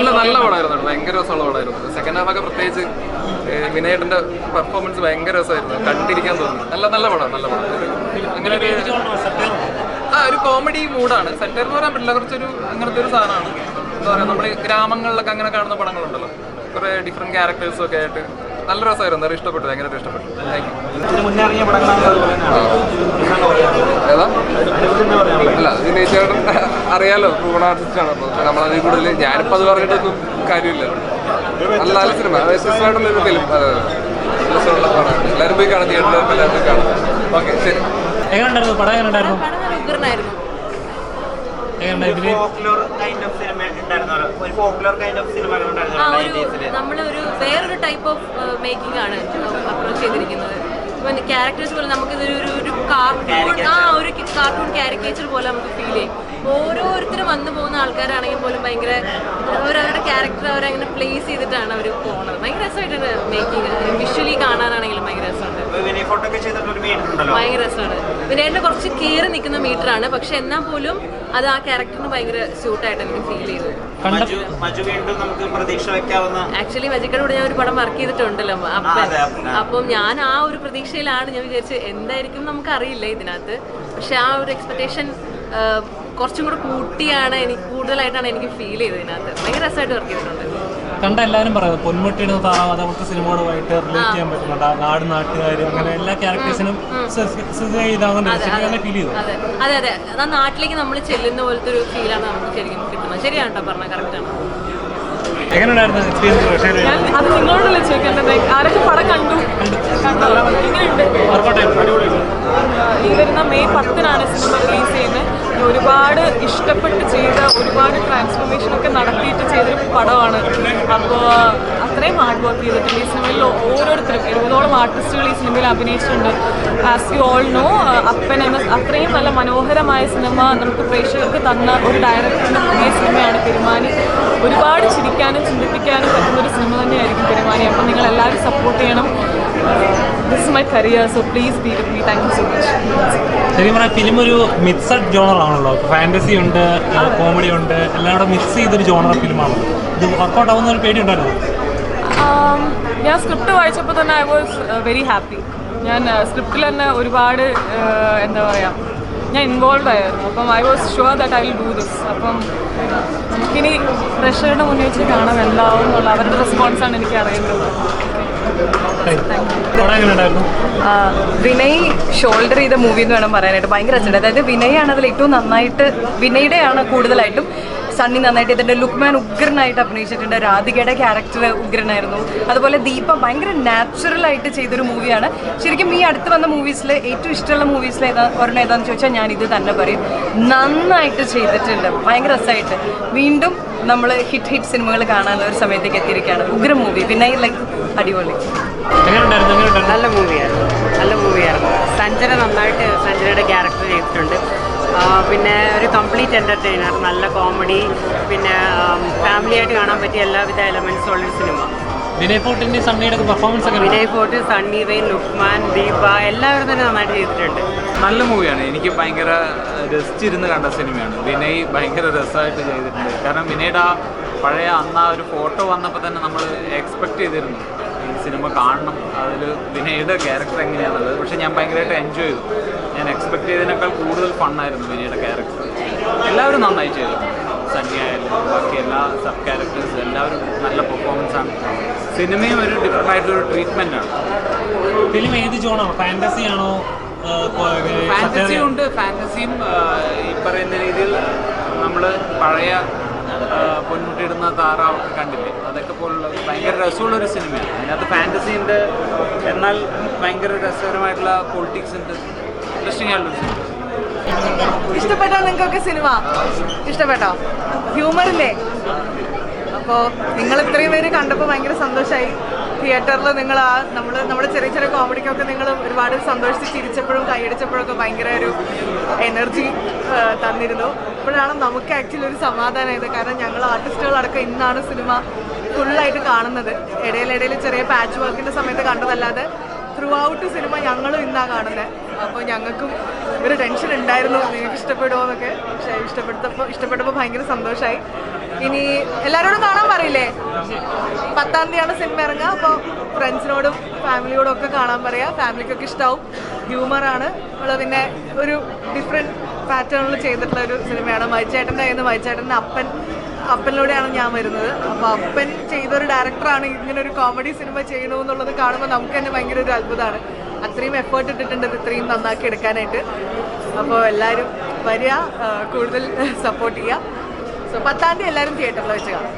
നല്ല നല്ല പടമായിരുന്നു. ഭയങ്കര രസമുള്ള പടമായിരുന്നു. സെക്കൻഡ് ഹാഫ് ഒക്കെ പ്രത്യേകിച്ച് വിനയേട്ടന്റെ പെർഫോമൻസ് ഭയങ്കര രസമായിരുന്നു. കണ്ടിരിക്കാൻ തോന്നുന്നു നല്ല നല്ല പടം നല്ല പടം ആ ഒരു കോമഡി മൂഡാണ് സെറ്റർ എന്ന് പറയാൻ പറ്റില്ല. കുറച്ചൊരു അങ്ങനത്തെ ഒരു സാധനമാണ്. എന്താ പറയുക നമ്മൾ ഗ്രാമങ്ങളിലൊക്കെ അങ്ങനെ കാണുന്ന പടങ്ങളുണ്ടല്ലോ. കുറേ ഡിഫറെന്റ് ക്യാരക്ടേഴ്സും ഒക്കെ ആയിട്ട് നല്ല രസമായിരുന്നു. അത് ഇഷ്ടപ്പെട്ടു. ഭയങ്കര ഇഷ്ടപ്പെട്ടു. താങ്ക് യു അല്ല വിനയിച്ചേട്ടൻ അറിയാലോ പ്രൂവൺ ആർട്ടിസ്റ്റാണ് അപ്പോൾ നമ്മളതിൽ കൂടുതൽ ഞാനിപ്പോൾ അത് പറഞ്ഞിട്ടൊന്നും കാര്യമില്ല. നല്ല നല്ല സിനിമ. വ്യത്യസ്തമായിട്ടുള്ളൊരു ഫിലിം അതെ അതെ. രസമുള്ള പടമാണ് എല്ലാവരും പോയി കാണാം. തിയേറ്ററിൽ എല്ലാവരും പോയി കാണാം. ഓക്കെ ശരി. എങ്ങനെയുണ്ടായിരുന്നു? ഉണ്ടായിരുന്നു പടം ആ ഉണ്ടായിരുന്നു നമ്മളൊരു വേറൊരു ടൈപ്പ് ഓഫ് മേക്കിംഗ് ആണ് അപ്രോച്ച് ചെയ്തിരിക്കുന്നത്. ക്യാരക്ടേഴ്സ് പോലെ നമുക്ക് ഇതൊരു ഒരു കാർട്ടൂൺ ആ ഒരു കാർട്ടൂൺ കാരിക്കേച്ചർ പോലെ നമുക്ക് ഫീൽ ചെയ്യും. ഓരോരുത്തരും വന്നു പോകുന്ന ആൾക്കാരാണെങ്കിൽ പോലും ഭയങ്കര അവരവരുടെ ക്യാരക്ടർ അവരങ്ങനെ പ്ലേസ് ചെയ്തിട്ടാണ് അവർ പോകുന്നത് ഭയങ്കര രസമായിട്ടാണ് മേക്കിംഗ് വിഷ്വലി കാണാനാണെങ്കിലും ഭയങ്കര രസമുണ്ട്. ഭയങ്കര രസമാണ്. വിനയന്റെ കുറച്ച് കീറി നിൽക്കുന്ന മീറ്ററാണ് പക്ഷെ എന്നാൽ പോലും അത് ആ ക്യാരക്ടറിന് ഭയങ്കര സ്യൂട്ടായിട്ട് എനിക്ക് ഫീൽ ചെയ്തു. മജു മജു വീണ്ടും നമുക്ക് പ്രതീക്ഷ വെക്കാവുന്ന ആക്ച്വലി മജിക്കയുടെ കൂടെ ഞാൻ ഒരു പടം വർക്ക് ചെയ്തിട്ടുണ്ടല്ലോ. അപ്പം ഞാൻ ആ ഒരു പ്രതീക്ഷയിലാണ്. ഞാൻ വിചാരിച്ചത് എന്തായിരിക്കും നമുക്ക് അറിയില്ല ഇതിനകത്ത്. പക്ഷെ ആ ഒരു എക്സ്പെക്ടേഷൻ കുറച്ചും കൂടെ കൂട്ടിയാണ് എനിക്ക് കൂടുതലായിട്ടാണ് എനിക്ക് ഫീൽ ചെയ്തത് ഇതിനകത്ത്. ഭയങ്കര രസമായിട്ട് വർക്ക് ചെയ്തിട്ടുണ്ട്. കണ്ട എല്ലാവരും പറയുന്നത് പൊന്മുട്ടിയുടെ താറാവ് അതേപോലത്തെ സിനിമകളുമായിട്ട് റിലേറ്റ് ചെയ്യാൻ പറ്റുന്നുണ്ട്. നാട് നാട്ടുകാർ അങ്ങനെ എല്ലാ ക്യാരക്ടേഴ്സിനും ഫീൽ ചെയ്തു. അതെ അതെ അതെ. ആ നാട്ടിലേക്ക് നമ്മൾ ചെല്ലുന്ന പോലത്തെ ഒരു ഫീലാണ് നമുക്ക് ശരിക്കും കിട്ടുന്നത്. ശരിയാണ് കേട്ടോ പറഞ്ഞ കറക്റ്റാണ് എങ്ങനെയുണ്ടായിരുന്നു എക്സ്പീരിയൻസ് ഞാൻ അത് നിങ്ങളോടല്ലേ ചോദിക്കേണ്ടത്? ആരൊക്കെ പടം കണ്ടു? കണ്ടോ. എങ്ങനെയുണ്ട്? ഈ വരുന്ന മെയ് പത്തിനാണ് സിനിമ റിലീസ് ചെയ്യുന്നത്. ഒരുപാട് ഇഷ്ടപ്പെട്ട് ചെയ്ത ഒരുപാട് ട്രാൻസ്ഫോർമേഷൻ ഒക്കെ നടത്തിയിട്ട് ചെയ്തൊരു പടമാണ്. അപ്പോൾ അത്രയും ഹാർഡ് വർക്ക് ചെയ്തിട്ടുണ്ട്. ഈ സിനിമയിൽ ഓരോരുത്തരും എഴുപതോളം ആർട്ടിസ്റ്റുകൾ ഈ സിനിമയിൽ അഭിനയിച്ചിട്ടുണ്ട്. ആസ് യു ഓൾ നോ അപ്പൻ എന്ന അത്രയും നല്ല മനോഹരമായ സിനിമ നമുക്ക് പ്രേക്ഷകർക്ക് തന്ന ഒരു ഡയറക്ടറിന്റെ പുതിയ സിനിമയാണ് പെരുമാനി ഒരുപാട് ചിരിക്കാനും ചിന്തിപ്പിക്കാനും പറ്റുന്ന ഒരു സിനിമ തന്നെയായിരിക്കും പെരുമാനി അപ്പോൾ നിങ്ങൾ എല്ലാവരും സപ്പോർട്ട് ചെയ്യണം this So please career so please be with me thank you so much ശരിക്കും പറഞ്ഞാൽ ഫിലിം ഒരു മിക്സഡ് ജോണർ ആണല്ലോ. ഫാന്റസി ഉണ്ട് കോമഡി ഉണ്ട് എല്ലാം കൂടെ മിക്സ് ചെയ്തൊരു ജോണർ ഫിലിമാണ് ഇത് വർക്കൗട്ട് ആവുന്ന ഒരു പേടി ഉണ്ടായിരുന്നു Um, ഞാൻ സ്ക്രിപ്റ്റ് വായിച്ചപ്പോൾ തന്നെ ഐ വാസ് വെരി ഹാപ്പി ഞാൻ സ്ക്രിപ്റ്റിൽ തന്നെ ഒരുപാട് uh, എന്താ പറയുക ഞാൻ ഇൻവോൾവ് ആയിരുന്നു. അപ്പം I was sure that I will do this അപ്പം നമുക്കിനി പ്രഷറുടെ മുന്നിൽ വെച്ച് കാണാൻ എന്താവും എന്നുള്ള അവരുടെ റെസ്പോൺസാണ് എനിക്ക് അറിയേണ്ടത്. വിനയ് ഷോൾഡർ ചെയ്ത മൂവി എന്ന് വേണം പറയാനായിട്ട് ഭയങ്കര അച്ഛൻ അതായത് വിനയാണ് അതിൽ ഏറ്റവും നന്നായിട്ട് വിനയുടെയാണ് കൂടുതലായിട്ടും സണ്ണി നന്നായിട്ട് ഇതിന്റെ ലുക്മാൻ ഉഗ്രനായിട്ട് അഭിനയിച്ചിട്ടുണ്ട്. രാധികയുടെ ക്യാരക്ടർ ഉഗ്രനായിരുന്നു. അതുപോലെ ദീപം ഭയങ്കര നാച്ചുറൽ ആയിട്ട് ചെയ്തൊരു മൂവിയാണ് ശരിക്കും ഈ അടുത്ത് വന്ന മൂവീസിൽ ഏറ്റവും ഇഷ്ടമുള്ള മൂവീസിൽ ഏതാ ഒരെണ്ണം ഏതാന്ന് ചോദിച്ചാൽ ഞാൻ ഇത് തന്നെ പറയും. നന്നായിട്ട് ചെയ്തിട്ടുണ്ട്. ഭയങ്കര രസമായിട്ട് വീണ്ടും നമ്മൾ ഹിറ്റ് ഹിറ്റ് സിനിമകൾ കാണാനുള്ള ഒരു സമയത്തേക്ക് എത്തിയിരിക്കുകയാണ്. ഉഗ്ര മൂവി വിനയ് ലൈക്ക് അടിപൊളി. നല്ല മൂവിയായിരുന്നു നല്ല മൂവിയായിരുന്നു സഞ്ജന നന്നായിട്ട് സഞ്ജനയുടെ ക്യാരക്ടർ ചെയ്തിട്ടുണ്ട്. പിന്നെ ഒരു കംപ്ലീറ്റ് എന്റർടൈനർ നല്ല കോമഡി പിന്നെ ഫാമിലിയായിട്ട് കാണാൻ പറ്റിയ എല്ലാവിധ എലമെൻസും ഉള്ളൊരു സിനിമ വിനയ് ഫോർട്ടിന്റെ സണ്ണിയുടെ പെർഫോമൻസ് ഒക്കെ വിനയ് ഫോർട്ട് സണ്ണി വെയിൻ ലുക്മാൻ ദീപ എല്ലാവരും തന്നെ നന്നായിട്ട് ചെയ്തിട്ടുണ്ട്. നല്ല മൂവിയാണ് എനിക്ക് ഭയങ്കര രസിച്ചിരുന്ന് കണ്ട സിനിമയാണ്. വിനയ് ഭയങ്കര രസമായിട്ട് ചെയ്തിട്ടുണ്ട്. കാരണം വിനയുടെ ആ പഴയ അന്ന് ആ ഒരു ഫോട്ടോ വന്നപ്പോൾ തന്നെ നമ്മൾ എക്സ്പെക്റ്റ് ചെയ്തിരുന്നു. ഈ സിനിമ കാണണം. അതിൽ വിനയുടെ ക്യാരക്ടർ എങ്ങനെയാണുള്ളത് പക്ഷെ ഞാൻ ഭയങ്കരമായിട്ട് എൻജോയ് ചെയ്തു. ഞാൻ എക്സ്പെക്ട് ചെയ്തതിനേക്കാൾ കൂടുതൽ ഫണ്ണായിരുന്നു വിനയുടെ ക്യാരക്ടർ എല്ലാവരും നന്നായി ചെയ്തു. സണ്ണി ആയാലും ബാക്കി എല്ലാ സബ് ക്യാരക്ടേഴ്സും എല്ലാവരും നല്ല പെർഫോമൻസ് ആണ്. സിനിമയും ഒരു ഡിഫറെന്റ് ആയിട്ടുള്ള ട്രീറ്റ്മെന്റ് ആണ്. ഫിലിം ഏത് ജോണാണോ ഫാന്റസി ആണോ ഫാന്റസിയും ഉണ്ട് ഫാന്റസിയും ഈ പറയുന്ന രീതിയിൽ നമ്മൾ പഴയ പൊന്മുട്ടിയിടുന്ന താറാവൊക്കെ കണ്ടില്ലേ? അതൊക്കെ പോലുള്ള ഭയങ്കര രസമുള്ള ഒരു സിനിമയാണ്. അതിനകത്ത് ഫാന്റസി ഉണ്ട്. എന്നാൽ ഭയങ്കര രസകരമായിട്ടുള്ള പൊളിറ്റിക്സ് ഉണ്ട്. ഇൻട്രസ്റ്റിംഗ് ആയിട്ടുള്ള സിനിമ. ഇഷ്ടപ്പെട്ടോ നിങ്ങൾക്കൊക്കെ സിനിമ? ഇഷ്ടപ്പെട്ടോ? ഹ്യൂമർ ഇല്ലേ? അപ്പോൾ നിങ്ങൾ ഇത്രയും പേര് കണ്ടപ്പോൾ ഭയങ്കര സന്തോഷമായി തിയേറ്ററിൽ നിങ്ങൾ ആ നമ്മൾ നമ്മുടെ ചെറിയ ചെറിയ കോമഡിക്കൊക്കെ നിങ്ങൾ ഒരുപാട് സന്തോഷിച്ച് ചിരിച്ചപ്പോഴും കൈയടിച്ചപ്പോഴൊക്കെ ഭയങ്കര ഒരു എനർജി തന്നിരുന്നു. ഇപ്പോഴാണ് നമുക്ക് ആക്ച്വലി ഒരു സമാധാനമായത് കാരണം ഞങ്ങൾ ആർട്ടിസ്റ്റുകളടക്കം ഇന്നാണ് സിനിമ ഫുള്ളായിട്ട് കാണുന്നത്. ഇടയിലിടയിൽ ചെറിയ പാച്ച് വർക്കിന്റെ സമയത്ത് കണ്ടതല്ലാതെ ത്രൂ ഔട്ട് സിനിമ ഞങ്ങളും ഇന്നാണ് കാണുന്നത് അപ്പോൾ ഞങ്ങൾക്കും ഒരു ടെൻഷൻ ഉണ്ടായിരുന്നു. നിങ്ങൾക്ക് ഇഷ്ടപ്പെടുമോ എന്നൊക്കെ. പക്ഷേ ഇഷ്ടപ്പെടുത്തപ്പോൾ ഇഷ്ടപ്പെട്ടപ്പോൾ ഭയങ്കര സന്തോഷമായി ഇനി എല്ലാവരോടും കാണാൻ പറയില്ലേ? പത്താം തീയതിയാണ് സിനിമ ഇറങ്ങുക അപ്പോൾ ഫ്രണ്ട്സിനോടും ഫാമിലിയോടും ഒക്കെ കാണാൻ പറയാം. ഫാമിലിക്കൊക്കെ ഹ്യൂമർ ആണ്. നമ്മൾ പിന്നെ ഒരു ഡിഫറെന്റ് പാറ്റേണിൽ ചെയ്തിട്ടുള്ള ഒരു സിനിമയാണ് മൈച്ചേട്ടന്റെ കയ്യിൽ നിന്ന് മൈച്ചേട്ടന്റെ അപ്പൻ അപ്പനിലൂടെയാണ് ഞാൻ വരുന്നത്. അപ്പോൾ അപ്പൻ ചെയ്തൊരു ഡയറക്ടറാണ് ഇങ്ങനെ ഒരു കോമഡി സിനിമ ചെയ്യണമെന്നുള്ളത് കാണുമ്പോൾ നമുക്ക് തന്നെ ഭയങ്കര ഒരു അത്ഭുതമാണ് അത്രയും എഫേർട്ട് ഇട്ടിട്ടുണ്ട് ഇത് ഇത്രയും നന്നാക്കി എടുക്കാനായിട്ട്. അപ്പോൾ എല്ലാവരും വരിക കൂടുതൽ സപ്പോർട്ട് ചെയ്യുക. സോ പത്താം തീയതി എല്ലാവരും തിയേറ്ററിൽ വെച്ച് കാണാം.